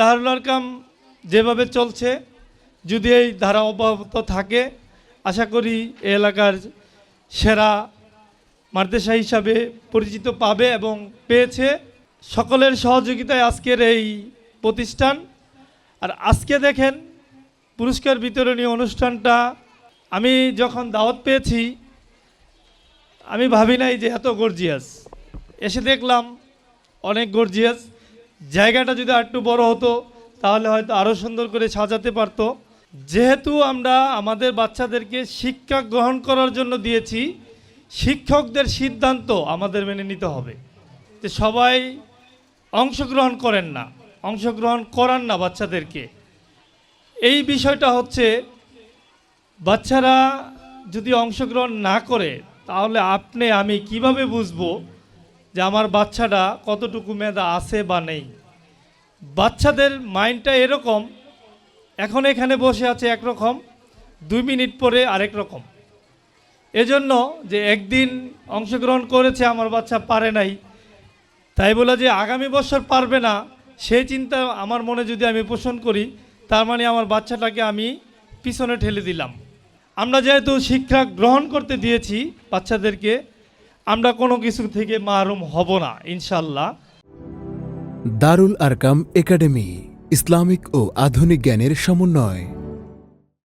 দারুল কাম যেভাবে চলছে, যদি এই ধারা অব্যাহত থাকে, আশা করি এলাকার সেরা মাদ্রাসা হিসাবে পরিচিত পাবে এবং পেয়েছে সকলের সহযোগিতায় আজকের এই প্রতিষ্ঠান। আর আজকে দেখেন, পুরস্কার বিতরণী অনুষ্ঠানটা আমি যখন দাওয়াত পেয়েছি, আমি ভাবি নাই যে এত গর্জিয়াস। এসে দেখলাম অনেক গর্জিয়াস। জায়গাটা যদি আরেকটু বড় হতো, তাহলে হয়তো আরও সুন্দর করে সাজাতে পারতো। যেহেতু আমরা আমাদের বাচ্চাদেরকে শিক্ষা গ্রহণ করার জন্য দিয়েছি, শিক্ষকদের সিদ্ধান্ত আমাদের মেনে নিতে হবে। যে সবাই অংশগ্রহণ করেন না, অংশগ্রহণ করান না বাচ্চাদেরকে। এই বিষয়টা হচ্ছে, বাচ্চারা যদি অংশগ্রহণ না করে, তাহলে আপনি, আমি কীভাবে বুঝব যে আমার বাচ্চাটা কতটুকু মেধা আছে বা নেই। বাচ্চাদের মাইন্ডটা এরকম, এখন এখানে বসে আছে একরকম, দুই মিনিট পরে আরেক রকম। এজন্য যে একদিন অংশগ্রহণ করেছে আমার বাচ্চা পারে নাই, তাই বলে যে আগামী বছর পারবে না, সেই চিন্তা আমার মনে যদি আমি পোষণ করি, তার মানে আমার বাচ্চাটাকে আমি পিছনে ঠেলে দিলাম। আমরা যেহেতু শিক্ষা গ্রহণ করতে দিয়েছি বাচ্চাদেরকে আমরা কোনো কিছু থেকে মারুম হব না ইনশাল্লাহ দারুল আরকাম একাডেমি, ইসলামিক ও আধুনিক জ্ঞানের সমন্বয়।